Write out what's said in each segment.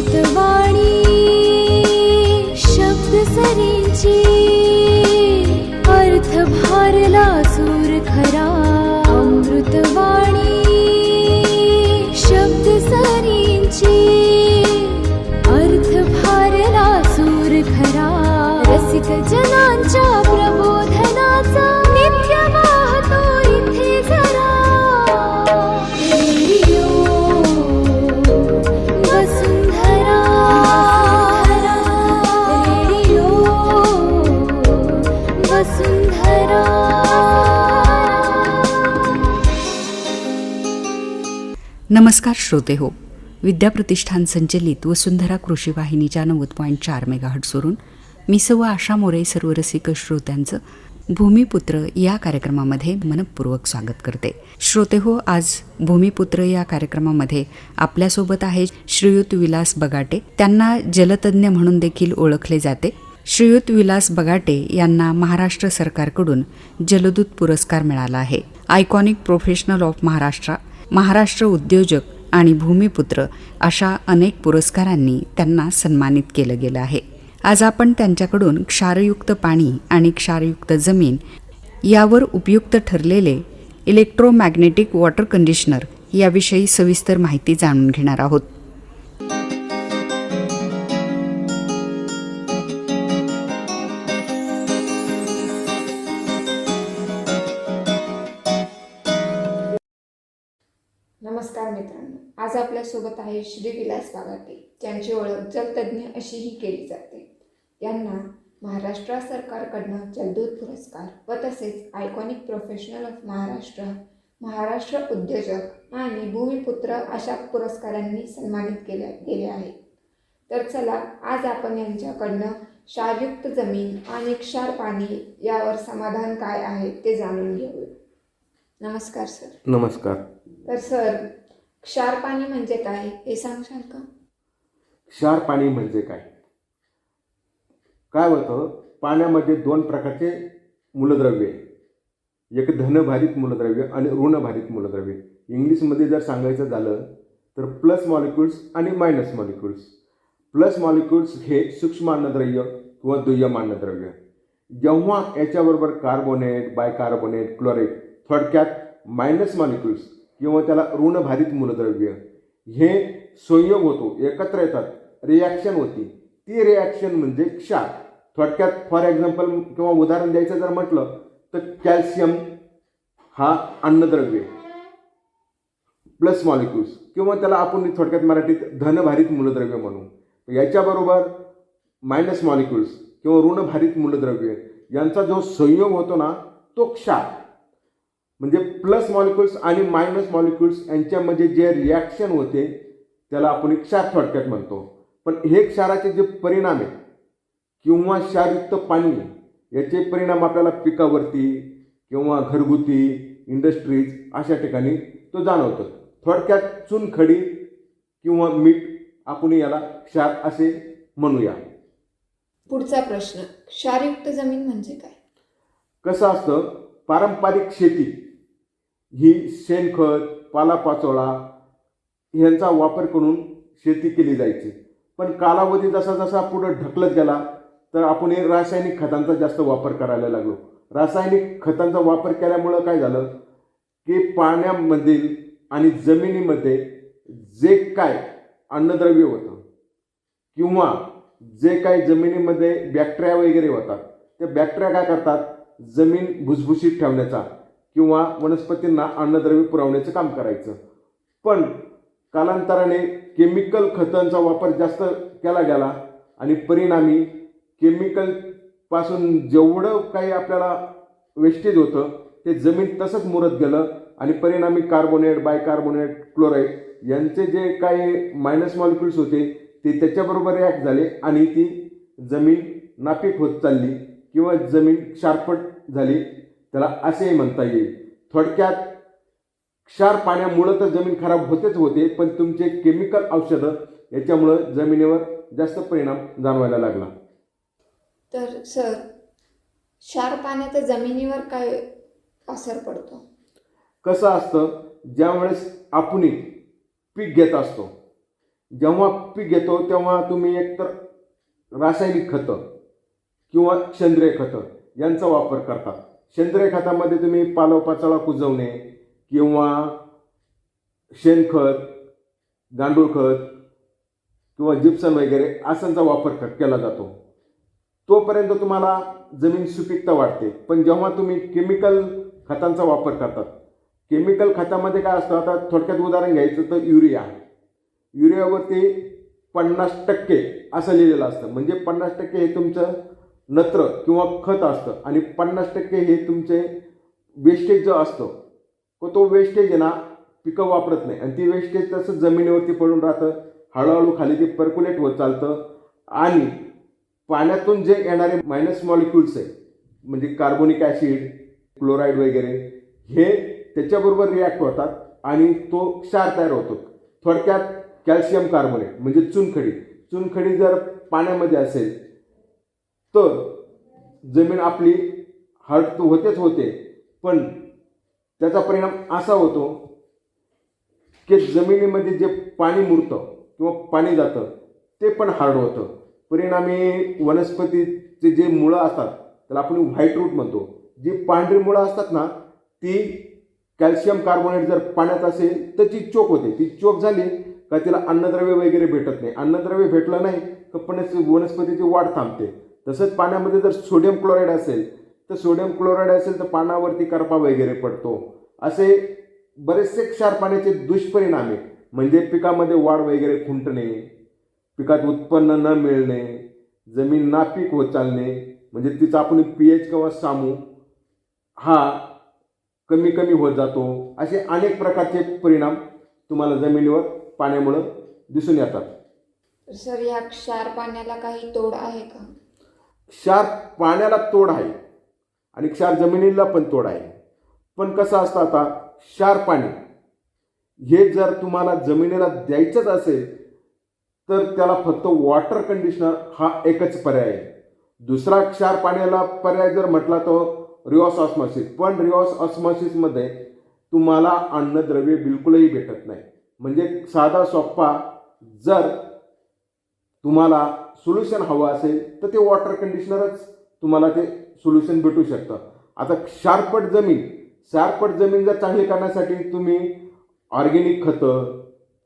अमृतवाणी नमस्कार श्रोते हो. विद्याप्रतिष्ठान संचलित वसुंधरा कृषी वाहिनीच्या नव्वद पॉईंट चार मेगाहट्सवरून मी सव आशा मोरे सर्व रसिक श्रोत्यांचं भूमिपुत्र या कार्यक्रमामध्ये मनपूर्वक स्वागत करते. श्रोते हो आज भूमिपुत्र या कार्यक्रमामध्ये आपल्यासोबत आहे श्रीयुत विलास बगाटे. त्यांना जलतज्ञ म्हणून देखील ओळखले जाते. श्रीयुत विलास बगाटे यांना महाराष्ट्र सरकारकडून जलदूत पुरस्कार मिळाला आहे. Iconic professional of Maharashtra Maharashtra उद्योजक आणि भूमिपुत्र अशा अनेक पुरस्कारांनी त्यांना सन्मानित केलं गेलं आहे. आज आपण त्यांच्याकडून क्षारयुक्त पाणी आणि क्षारयुक्त जमीन यावर उपयुक्त ठरलेले इलेक्ट्रोमॅग्नेटिक वॉटर कंडिशनर याविषयी सविस्तर माहिती जाणून घेणार आहोत. आपल्यासोबत आहे श्री विलास बागाटे ज्यांची ओळख जलतज्ञ अशीही केली जाते. यांना महाराष्ट्र सरकारकडनं जलदूत पुरस्कार व तसेच iconic professional of Maharashtra Maharashtra उद्योजक आणि भूमिपुत्र अशा पुरस्कारांनी सन्मानित केले गेले आहे. तर चला आज आपण यांच्याकडनं क्षारयुक्त जमीन आणि क्षार पाणी यावर समाधान काय आहे ते जाणून घेऊया. नमस्कार सर. नमस्कार. तर सर क्षार पाणी म्हणजे काय? हे सांगशाल का? क्षार पाणी म्हणजे काय? काय होतं? पाण्यामध्ये दोन प्रकारचे मूलद्रव्य आहे. एक धनभारित मूलद्रव्य आणि ऋणभारित मूलद्रव्य. इंग्लिशमध्ये जर सांगायचं झालं तर प्लस मॉलिक्युल्स आणि मायनस मॉलिक्युल्स प्लस मॉलिक्युल्स हे सूक्ष्म अन्नद्रव्य किंवा दुय्यम अन्नद्रव्य जेव्हा याच्याबरोबर कार्बोनेट बायकार्बोनेट क्लोरेट थोडक्यात मायनस मॉलिक्युल्स किंवा त्याला ऋणभारित मूलद्रव्य. हे संयोग होतो एकत्र येतात रिॲक्शन होती. ती रिॲक्शन म्हणजे क्षार. थोडक्यात फॉर एक्झाम्पल किंवा उदाहरण द्यायचं जर म्हटलं तर कॅल्शियम हा अन्नद्रव्य प्लस मॉलिक्युल्स किंवा त्याला आपण थोडक्यात मराठीत धनभारित मूलद्रव्य म्हणू. याच्याबरोबर मायनस मॉलिक्युल्स किंवा ऋणभारित मूलद्रव्य यांचा जो संयोग होतो ना तो क्षार. म्हणजे प्लस मॉलिक्युल्स आणि मायनस मॉलिक्युल्स यांच्यामध्ये जे रिॲक्शन होते त्याला आपण एक क्षार थोडक्यात म्हणतो. पण हे क्षाराचे जे परिणाम आहेत किंवा क्षारयुक्त पाणी याचे परिणाम आपल्याला पिकावरती किंवा घरगुती इंडस्ट्रीज अशा ठिकाणी तो जाणवतो. थोडक्यात चुनखडी किंवा मीठ आपण याला क्षार असे म्हणूया. पुढचा प्रश्न क्षारयुक्त जमीन म्हणजे काय? कसं असतं? पारंपरिक शेती. ही शेणखत पालापाचोळा यांचा वापर करून शेती केली जायची. पण कालावधी जसा जसा पुढं ढकलत गेला तर आपण हे रासायनिक खतांचा जास्त वापर करायला लागलो. रासायनिक खतांचा वापर केल्यामुळं काय झालं की पाण्यामधील आणि जमिनीमध्ये जे काय अन्नद्रव्य होतं किंवा जे काय जमिनीमध्ये बॅक्टेरिया वगैरे होतात ते बॅक्टेरिया काय करतात? जमीन भुसभुशीत ठेवण्याचा. किंवा वनस्पतींना अन्नद्रव्य पुरवण्याचं काम करायचं. पण कालांतराने केमिकल खतांचा वापर जास्त केला गेला आणि परिणामी केमिकलपासून जेवढं काही आपल्याला वेस्टेज होतं ते जमीन तसंच मुरत गेलं आणि परिणामी कार्बोनेट बायकार्बोनेट क्लोराईड यांचे जे काही मायनस मॉलिक्युल्स होते ते त्याच्याबरोबर रिॲक्ट झाले आणि ती जमीन नापीक होत चालली किंवा जमीन क्षारपट झाली. त्याला असेही म्हणता येईल थोडक्यात क्षार पाण्यामुळं तर जमीन खराब होतेच होते पण तुमचे केमिकल औषधं याच्यामुळं जमिनीवर जास्त परिणाम जाणवायला लागला. तर सर क्षार पाण्याचा जमिनीवर काय असर पडतो? कसं असतं ज्यावेळेस आपण पीक घेत असतो जेव्हा पीक घेतो तेव्हा तुम्ही एकतर रासायनिक खतं किंवा सेंद्रिय खतं यांचा वापर करतात सेंद्रिय खतामध्ये तुम्ही पालोपाचाळा कुजवणे किंवा शेणखत गांडूळ खत किंवा जिप्सन वगैरे असांचा वापर क- केला जातो. तोपर्यंत तुम्हाला जमीन सुपीकता वाढते. पण जेव्हा तुम्ही केमिकल खतांचा वापर करतात केमिकल खतामध्ये काय असतं आता थोडक्यात उदाहरण घ्यायचं तर युरिया. युरियावरती पन्नास टक्के असं लिहिलेलं असतं. म्हणजे पन्नास टक्के हे तुमचं नत्र किंवा खत असतं. आणि पन्नास टक्के हे तुमचे वेस्टेज जो असतो तो तो वेस्टेज आहे ना पिकं वापरत नाही. आणि ती वेस्टेज तसं जमिनीवरती पडून राहतं. हळूहळू खाली ते पर्क्युलेट होत चालतं. आणि पाण्यातून जे येणारे मायनस मॉलिक्युल्स आहे म्हणजे कार्बोनिक ॲसिड क्लोराईड वगैरे हे त्याच्याबरोबर रिॲक्ट होतात आणि तो क्षार तयार होतो. थोडक्यात कॅल्शियम कार्बोनेट म्हणजे चुनखडी. चुनखडी जर पाण्यामध्ये असेल तर जमीन आपली हार्ड तर होतेच होते पण त्याचा परिणाम असा होतो की जमिनीमध्ये जे पाणी मुरतं किंवा पाणी जातं ते पण हार्ड होतं. परिणामी वनस्पतीचे जे मुळं असतात त्याला आपण व्हाईट रूट म्हणतो. जी पांढरी मुळं असतात ना ती कॅल्शियम कार्बोनेट जर पाण्यात असेल तर ती चोक होते. ती चोक झाली का तिला अन्नद्रव्य वगैरे भेटत नाही. अन्नद्रव्य भेटलं नाही का पण वनस्पतीची वाढ थांबते. तसंच पाण्यामध्ये जर सोडियम क्लोराईड असेल तर सोडियम क्लोराईड असेल तर पानावरती करपा वगैरे पडतो. असे बरेचसे क्षार पाण्याचे दुष्परिणाम आहेत. म्हणजे पिकामध्ये वाढ वगैरे खुंटणे पिकात उत्पन्न न मिळणे जमीन नापीक होत चालणे म्हणजे तिचा आपण पी एच किंवा सामू हा कमी कमी होत जातो. असे अनेक प्रकारचे परिणाम तुम्हाला जमिनीवर पाण्यामुळं दिसून येतात. सर या क्षार पाण्याला काही तोड आहे का? क्षार पाण्याला तोड आहे आणि क्षार जमिनीला पण तोड आहे. पण कसं असतं आता? क्षार पाणी. हे जर तुम्हाला जमिनीला द्यायचंच असेल तर त्याला फक्त वॉटर कंडिशनर हा एकच पर्याय आहे. दुसरा क्षार पाण्याला पर्याय जर म्हटला तर रिओस ऑस्मॉसिस. पण रिओस ऑस्मॉसिसमध्ये तुम्हाला अन्नद्रव्य बिलकुलही भेटत नाही. म्हणजे साधा सोप्पा जर तुम्हाला सोल्युशन हवं असेल तर ते वॉटर कंडिशनरच तुम्हाला ते सोल्युशन भेटू शकतं. आता क्षारपट जमीन क्षारपट जमीन जर चांगली करण्यासाठी तुम्ही ऑर्गेनिक खतं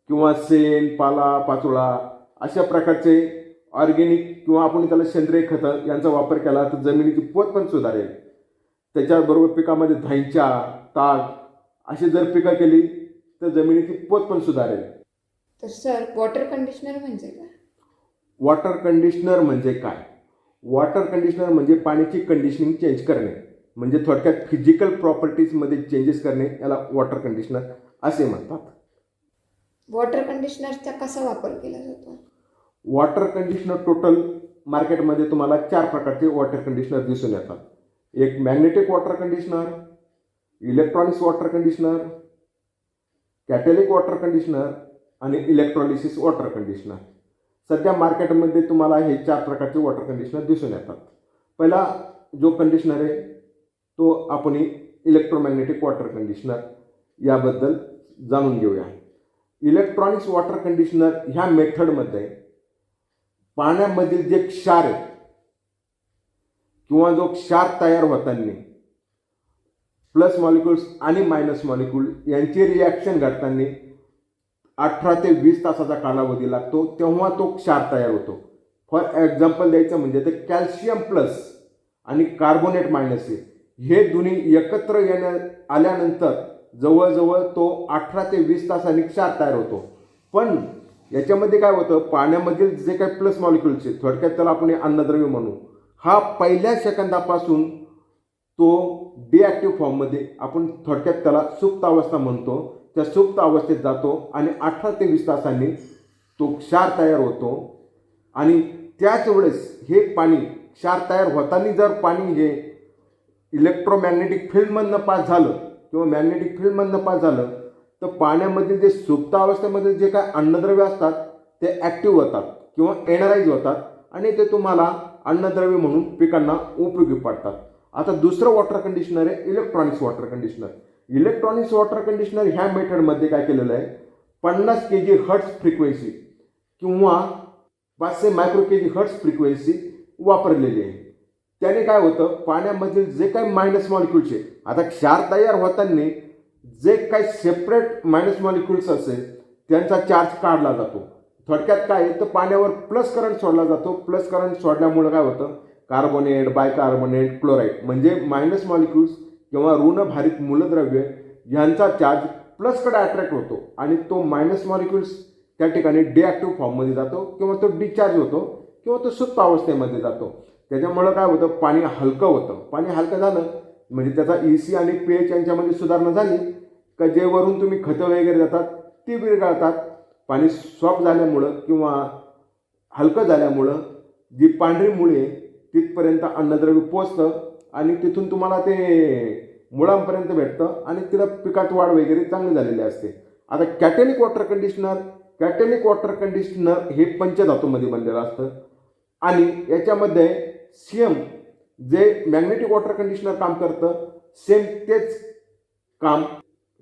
किंवा शेण पाला पाचोळा अशा प्रकारचे ऑर्गेनिक किंवा आपण त्याला सेंद्रिय खतं यांचा वापर केला तर जमिनीची पोत पण सुधारेल. त्याच्याबरोबर पिकामध्ये धांच्या ताग अशी जर पिकं केली तर जमिनीची पोत पण सुधारेल. तर सर वॉटर कंडिशनर म्हणजे काय? वॉटर कंडिशनर म्हणजे काय? वॉटर कंडिशनर म्हणजे पाण्याची कंडिशनिंग चेंज करणे म्हणजे थोडक्यात फिजिकल प्रॉपर्टीजमध्ये चेंजेस करणे याला वॉटर कंडिशनर असे म्हणतात. वॉटर कंडिशनरचा कसा वापर केला जातो? वॉटर कंडिशनर टोटल मार्केटमध्ये तुम्हाला चार प्रकारचे वॉटर कंडिशनर दिसून येतात. एक magnetic water conditioner electronics water conditioner catalytic water conditioner आणि इलेक्ट्रॉलिसिस वॉटर कंडिशनर. सध्या मार्केटमध्ये तुम्हाला हे चार प्रकारचे वॉटर कंडिशनर दिसून येतात. पहिला जो कंडिशनर आहे तो आपण इलेक्ट्रोमॅग्नेटिक वॉटर कंडिशनर याबद्दल जाणून घेऊया. इलेक्ट्रॉनिक्स वॉटर कंडिशनर ह्या मेथडमध्ये पाण्यामधील जे क्षार आहे किंवा जो क्षार तयार होताना प्लस मॉलिक्युल्स आणि मायनस मॉलिक्युल यांची रिॲक्शन घडताना अठरा ते वीस तासाचा कालावधी लागतो तेव्हा तो क्षार तयार होतो. फॉर एक्झाम्पल द्यायचं म्हणजे ते कॅल्शियम प्लस आणि कार्बोनेट मायनस हे दोन्ही एकत्र येण्या आल्यानंतर जवळजवळ तो अठरा ते वीस तासांनी क्षार तयार होतो. पण याच्यामध्ये काय होतं पाण्यामधील जे काही प्लस मॉलिक्युल्स आहेत थोडक्यात त्याला आपण अन्नद्रव्य म्हणू. हा पहिल्या सेकंदापासून तो डिॲक्टिव्ह फॉर्ममध्ये आपण थोडक्यात त्याला सुप्त अवस्था म्हणतो. त्या सुप्त अवस्थेत जातो आणि अठरा ते वीस तासांनी तो क्षार तयार होतो. आणि त्याच वेळेस हे पाणी क्षार तयार होताना जर पाणी हे इलेक्ट्रोमॅग्नेटिक फील्डमधनं पास झालं किंवा मॅग्नेटिक फील्डमधनं पास झालं तर पाण्यामधील जे सुप्त अवस्थेमध्ये जे काय अन्नद्रव्य असतात ते ॲक्टिव्ह होतात किंवा एनराईज होतात आणि ते तुम्हाला अन्नद्रव्य म्हणून पिकांना उपयोगी पडतात. आता दुसरं वॉटर कंडिशनर आहे electronics water conditioner electronics water conditioner ह्या मेथडमध्ये काय केलेलं आहे? पन्नास के जी हर्ट्स फ्रिक्वेन्सी किंवा पाचशे micro K G hertz frequency वापरलेली आहे. त्याने काय होतं? पाण्यामधील जे काही मायनस मॉलिक्युलचे आहे आता क्षार तयार होताना जे काही सेपरेट मायनस मॉलिक्युल्स असेल त्यांचा चार्ज काढला जातो. थोडक्यात काय आहे? तर पाण्यावर प्लस करंट सोडला जातो. प्लस करंट सोडल्यामुळे काय होतं? कार्बोनेट बायकार्बोनेट क्लोराईड म्हणजे मायनस मॉलिक्युल्स किंवा ऋणभारित मूलद्रव्य यांचा चार्ज प्लसकडे अट्रॅक्ट होतो आणि तो मायनस मॉलिक्युल्स त्या ठिकाणी डिॲक्टिव्ह फॉर्ममध्ये जातो किंवा तो डिस्चार्ज होतो किंवा तो सुप्त अवस्थेमध्ये जातो. त्याच्यामुळं काय होतं? पाणी हलकं होतं. पाणी हलकं झालं म्हणजे त्याचा ई सी आणि पी एच यांच्यामध्ये सुधारणा झाली का जे वरून तुम्ही खतं वगैरे जातात ती विरघळतात. पाणी सॉफ्ट झाल्यामुळं किंवा हलकं झाल्यामुळं जी पांढरी मुळे तिथपर्यंत अन्नद्रव्य पोचतं आणि तिथून तुम्हाला ते मुळांपर्यंत भेटतं आणि तिला पिकात वाढ वगैरे चांगली झालेली असते. आता catalytic water conditioner catalytic water conditioner हे पंचधातूमध्ये बनलेलं असतं. आणि याच्यामध्ये सेम जे मॅग्नेटिक वॉटर कंडिशनर काम करतं सेम तेच काम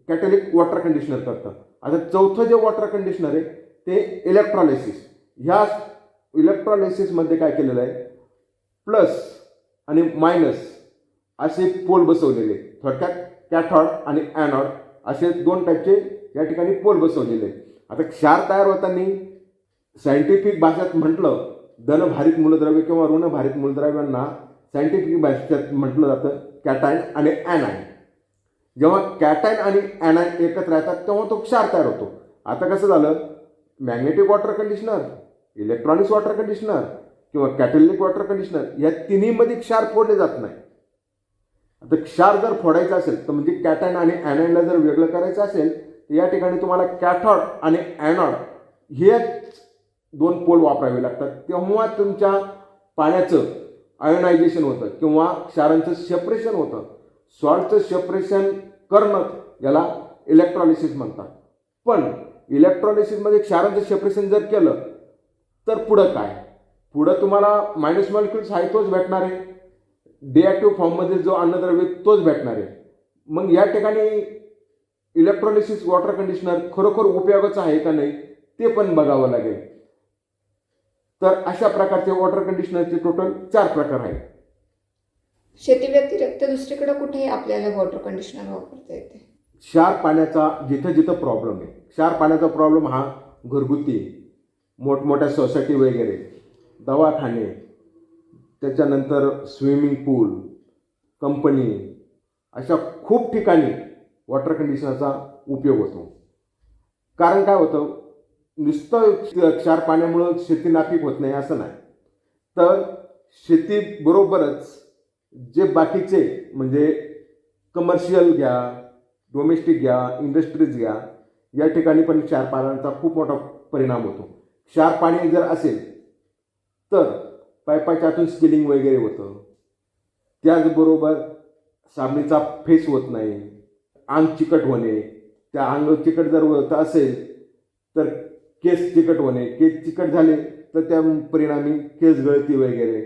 कॅटॅलिक वॉटर कंडिशनर करतं. आता चौथं जे वॉटर कंडिशनर आहे ते इलेक्ट्रॉलिसिस ह्या इलेक्ट्रॉलिसिसमध्ये काय केलेलं आहे? प्लस आणि मायनस. असे पोल बसवलेले. थोडक्यात कॅथॉड आणि ॲनॉड असे दोन टाईपचे या ठिकाणी पोल बसवलेले. आता क्षार तयार होताना सायंटिफिक भाषेत म्हटलं धनभारित मूलद्रव्य किंवा ऋणभारित मूलद्रव्यांना सायंटिफिक भाषेत म्हटलं जातं कॅटाईन आणि ॲनाईन जेव्हा कॅटाईन आणि ॲनाईन एकत्र येतात तेव्हा तो क्षार तयार होतो. आता कसं झालं? Magnetic water conditioner electronics water conditioner किंवा कॅटलिक वॉटर कंडिशनर या तिन्हीमध्ये क्षार फोडले जात नाही. आता क्षार जर फोडायचं असेल तर म्हणजे कॅटाईन आणि ॲनाईनला जर वेगळं करायचं असेल तर या ठिकाणी तुम्हाला कॅथॉड आणि ॲनॉड हे दोन पोल वापरावे लागतात. तेव्हा तुमच्या पाण्याचं आयोनायझेशन होतं किंवा क्षारांचं सेपरेशन होतं. सॉल्टचं सेपरेशन करणं याला इलेक्ट्रॉलिसिस म्हणतात. पण इलेक्ट्रॉलिसिसमध्ये क्षारांचं सेपरेशन जर केलं तर पुढं काय? पुढं तुम्हाला मायनस मॉलिक्युल्स आहे तोच भेटणार आहे. डिॲक्टिव्ह फॉर्ममध्ये जो अन्नद्रव्य तोच भेटणार आहे. मग या ठिकाणी इलेक्ट्रॉलिसिस वॉटर कंडिशनर खरोखर उपयोगाचं आहे का नाही ते पण बघावं लागेल. तर अशा प्रकारचे वॉटर कंडिशनरचे टोटल चार प्रकार आहेत. शेती व्यतिरिक्त दुसरीकडे कुठेही आपल्याला वॉटर कंडिशनर वापरता येते. क्षार पाण्याचा जिथं जिथं प्रॉब्लेम आहे. क्षार पाण्याचा प्रॉब्लेम हा घरगुती मोठमोठ्या सोसायटी वगैरे दवाखाने त्याच्यानंतर स्विमिंग पूल कंपनी अशा खूप ठिकाणी वॉटर कंडिशनरचा उपयोग होतो. कारण काय होतं? नुसतं क्षार पाण्यामुळं शेती नापीक होत नाही असं नाही. तर शेतीबरोबरच जे बाकीचे म्हणजे कमर्शियल घ्या डोमेस्टिक घ्या इंडस्ट्रीज घ्या या ठिकाणी पण क्षार पाण्याचा खूप मोठा परिणाम होतो. क्षार पाणी जर असेल तर पायपाच्या आतून स्किलिंग वगैरे होतं. त्याचबरोबर साबणीचा फेस होत नाही अंग चिकट होणे. त्या अंग चिकट जर होत असेल तर केस चिकट होणे. केस चिकट झाले तर त्या परिणामी केस गळती वगैरे.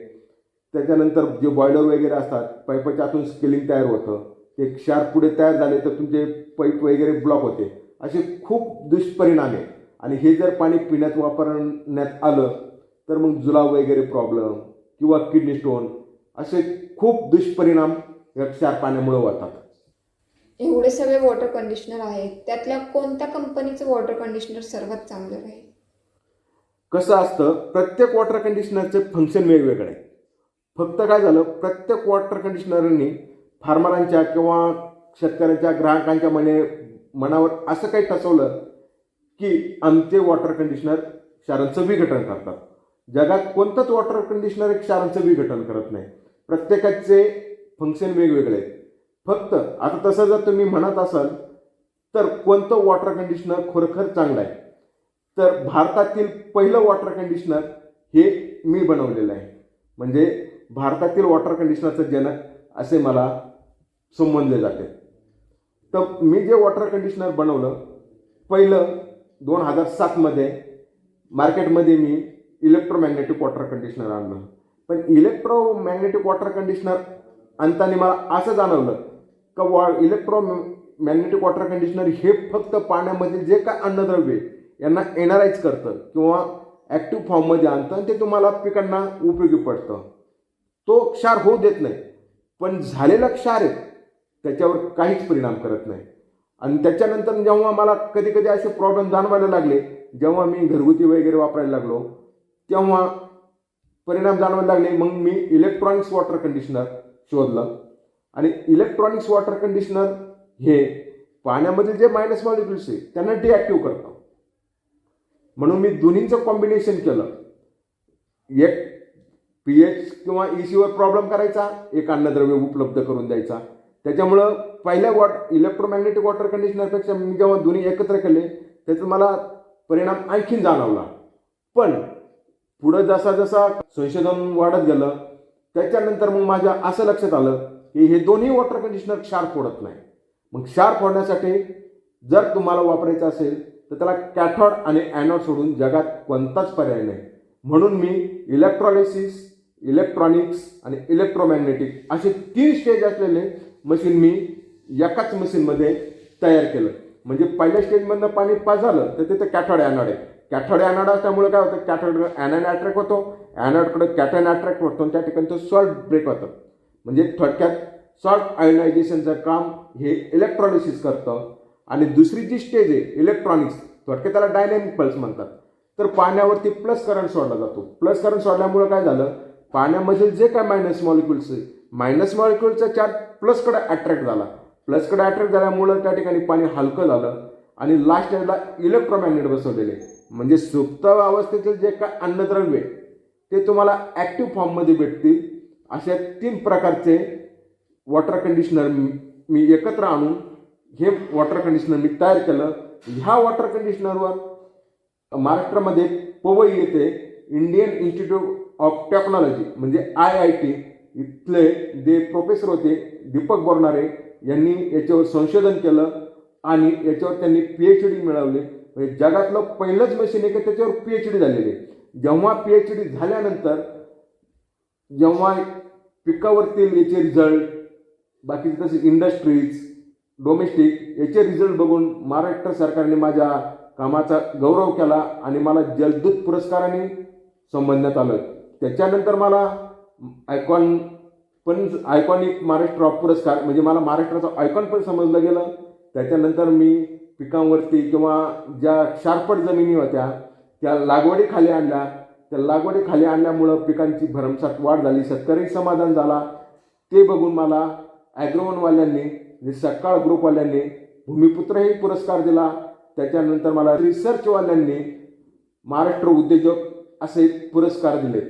त्याच्यानंतर जे बॉयलर वगैरे असतात पाईपाच्या आतून स्केलिंग तयार होतं. ते क्षार पुढे तयार झाले तर तुमचे पाईप वगैरे ब्लॉक होते. असे खूप दुष्परिणाम आहे. आणि हे जर पाणी पिण्यात वापरण्यात आलं तर मग जुलाब वगैरे प्रॉब्लेम किंवा किडनी स्टोन असे खूप दुष्परिणाम या क्षार पाण्यामुळे होतात. एवढे सगळे वॉटर कंडिशनर आहेत. त्यातल्या कोणत्या कंपनीचं वॉटर कंडिशनर सर्वात चांगलं राहील? कसं असतं प्रत्येक वॉटर कंडिशनरचे फंक्शन वेगवेगळे. आहे फक्त काय झालं प्रत्येक वॉटर कंडिशनरनी फार्मरांच्या किंवा शेतकऱ्यांच्या ग्राहकांच्या मने मनावर असं काही टसवलं की आमचे वॉटर कंडिशनर क्षारांचं विघटन करतात. जगात कोणतंच वॉटर कंडिशनर एक क्षारांचं विघटन करत नाही. प्रत्येकाचे फंक्शन वेगवेगळे आहेत. फक्त आता तसं जर तुम्ही म्हणत असाल तर कोणतं वॉटर कंडिशनर खरोखर चांगलं आहे? तर भारतातील पहिलं वॉटर कंडिशनर हे मी बनवलेलं आहे. म्हणजे भारतातील वॉटर कंडिशनरचं जनक असे मला संबोधले जाते. तर मी जे वॉटर कंडिशनर बनवलं पहिलं दोन हजार सातमध्ये मार्केटमध्ये मी इलेक्ट्रोमॅग्नेटिक वॉटर कंडिशनर आणलं. पण इलेक्ट्रोमॅग्नेटिक वॉटर कंडिशनर आणताना मला असं जाणवलं का वॉ इलेक्ट्रो मॅग्नेटिक वॉटर कंडिशनर हे फक्त पाण्यामध्ये जे काय अन्नद्रव्य यांना एनराईज करतं किंवा ॲक्टिव्ह फॉर्ममध्ये आणतं आणि ते तुम्हाला पिकांना उपयोगी पडतं. तो क्षार होऊ देत नाही पण झालेला क्षार आहे त्याच्यावर काहीच परिणाम करत नाही. आणि त्याच्यानंतर जेव्हा मला कधी कधी असे प्रॉब्लेम जाणवायला लागले जेव्हा मी घरगुती वगैरे वापरायला लागलो तेव्हा परिणाम जाणवायला लागले. मग मी इलेक्ट्रॉनिक्स वॉटर कंडिशनर शोधलं. आणि इलेक्ट्रॉनिक्स वॉटर कंडिशनर हे पाण्यामधील जे मायनस मॉलिक्युल्स आहे त्यांना डिॲक्टिव्ह करतं. म्हणून मी दोन्हींचं कॉम्बिनेशन केलं. एक पी एच किंवा ई सीवर प्रॉब्लेम करायचा एक अन्नद्रव्य उपलब्ध करून द्यायचा. त्याच्यामुळं पहिल्या वॉट इलेक्ट्रोमॅग्नेटिक वॉटर कंडिशनरपेक्षा मी जेव्हा दोन्ही एकत्र केले त्याचा मला परिणाम आणखीन जाणवला. पण पुढं जसा जसा संशोधन वाढत गेलं त्याच्यानंतर मग माझ्या असं लक्षात आलं की हे दोन्ही वॉटर कंडिशनर शार्प फोडत नाही. मग शार्प फोडण्यासाठी जर तुम्हाला वापरायचं असेल तर त्याला कॅथॉड आणि ॲनॉड सोडून जगात कोणताच पर्याय नाही. म्हणून मी इलेक्ट्रॉलिसिस इलेक्ट्रॉनिक्स आणि इलेक्ट्रोमॅग्नेटिक असे तीन स्टेज असलेले मशीन मी एकाच मशीनमध्ये तयार केलं. म्हणजे पहिल्या स्टेजमधनं पाणी पास झालं तर तिथं कॅथॉड ॲनॉड आहे. कॅथोड ॲनॉड त्यामुळे काय होतं? कॅथोड ॲनॉन अट्रॅक्ट होतो. ॲनॉडकडे कॅथन अट्रॅक्ट होतो आणि त्या ठिकाणी तो सॉल्ट ब्रेक होतं. म्हणजे थोडक्यात सॉल्ट आयोनायझेशनचं काम हे इलेक्ट्रॉनिसिस करतं. आणि दुसरी जी स्टेज आहे इलेक्ट्रॉनिक्स थोडक्यात त्याला डायनॅमिक पल्स म्हणतात. तर पाण्यावरती प्लस करंट सोडला जातो. प्लस करंट सोडल्यामुळे काय झालं? पाण्यामधील जे काय मायनस मॉलिक्युल्स आहे मायनस मॉलिक्युलचा चार्ज प्लसकडे अट्रॅक्ट झाला. प्लसकडे अट्रॅक्ट झाल्यामुळं त्या ठिकाणी पाणी हलकं झालं. आणि लास्ट स्टेजला इलेक्ट्रोमॅग्नेट बसवलेले म्हणजे सुप्त अवस्थेतील जे काय अन्नद्रव्य आहे, ते तुम्हाला ॲक्टिव्ह फॉर्ममध्ये भेटतील. अशा तीन प्रकारचे वॉटर कंडिशनर मी एकत्र आणून हे वॉटर कंडिशनर मी तयार केलं. ह्या वॉटर कंडिशनरवर महाराष्ट्रामध्ये पवई येथे इंडियन इन्स्टिट्यूट ऑफ टेक्नॉलॉजी म्हणजे आय आय टी इथले जे प्रोफेसर होते दीपक बोरणारे यांनी याच्यावर संशोधन केलं आणि याच्यावर त्यांनी पी एच डी मिळवली. म्हणजे जगातलं पहिलंच मशीन आहे की त्याच्यावर पी एच डी झालेली आहे. जेव्हा पी एच डी झाल्यानंतर जेव्हा पिकावरतील याचे रिझल्ट बाकीचे तसे इंडस्ट्रीज डोमेस्टिक याचे रिझल्ट बघून महाराष्ट्र सरकारने माझ्या कामाचा गौरव केला आणि मला जलदूत पुरस्काराने संबंधण्यात आलं. त्याच्यानंतर मला आयकॉन पण आयकॉनिक महाराष्ट्र ऑफ पुरस्कार म्हणजे मला महाराष्ट्राचा आयकॉन पण समजलं गेलं. त्याच्यानंतर मी पिकांवरती किंवा ज्या क्षारपट जमिनी होत्या त्या लागवडीखाली आणल्या. त्या लागवडीखाली आणल्यामुळं पिकांची भरमसाठ वाढ झाली. शेतकरी समाधान झाला. ते बघून मला ॲग्रोवनवाल्यांनी म्हणजे सकाळ ग्रुपवाल्यांनी भूमिपुत्रही पुरस्कार दिला. त्याच्यानंतर मला रिसर्चवाल्यांनी महाराष्ट्र उद्योजक असे पुरस्कार दिले.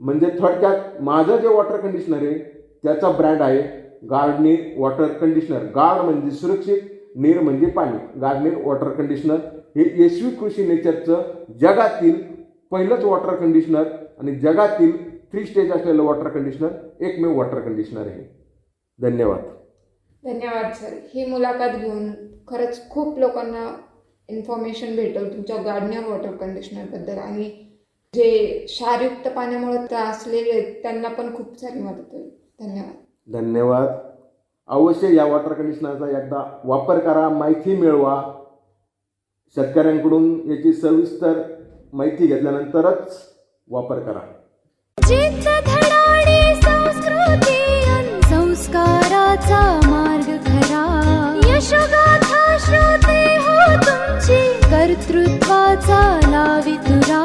म्हणजे थोडक्यात माझं जे वॉटर कंडिशनर आहे त्याचा ब्रँड आहे गार्डनी वॉटर कंडिशनर. गार्ड म्हणजे सुरक्षित नीर म्हणजे पाणी. गार्डनीर वॉटर कंडिशनर हे यशवी कृषी नेचरचं जगातील पहिलंच वॉटर कंडिशनर आणि जगातील थ्री स्टेज असलेलं वॉटर कंडिशनर एकमेव वॉटर कंडिशनर आहे. धन्यवाद. धन्यवाद सर. ही मुलाखत घेऊन खरंच खूप लोकांना इन्फॉर्मेशन भेटेल तुमच्या गार्डनर वॉटर कंडिशनरबद्दल आणि जे क्षारयुक्त पाण्यामुळे त्रासलेले आहेत त्यांना पण खूप सारी मदत होईल. धन्यवाद. धन्यवाद. अवश्य या वॉटर कंडिशनरचा एकदा वापर करा माहिती मिळवा. शेतकऱ्यांकडून याची सविस्तर माहिती घेतल्यानंतरच वापर करा. संस्काराचा मार्ग खरा श्रोते हो तुमची कर्तृत्वाचा लावितुरा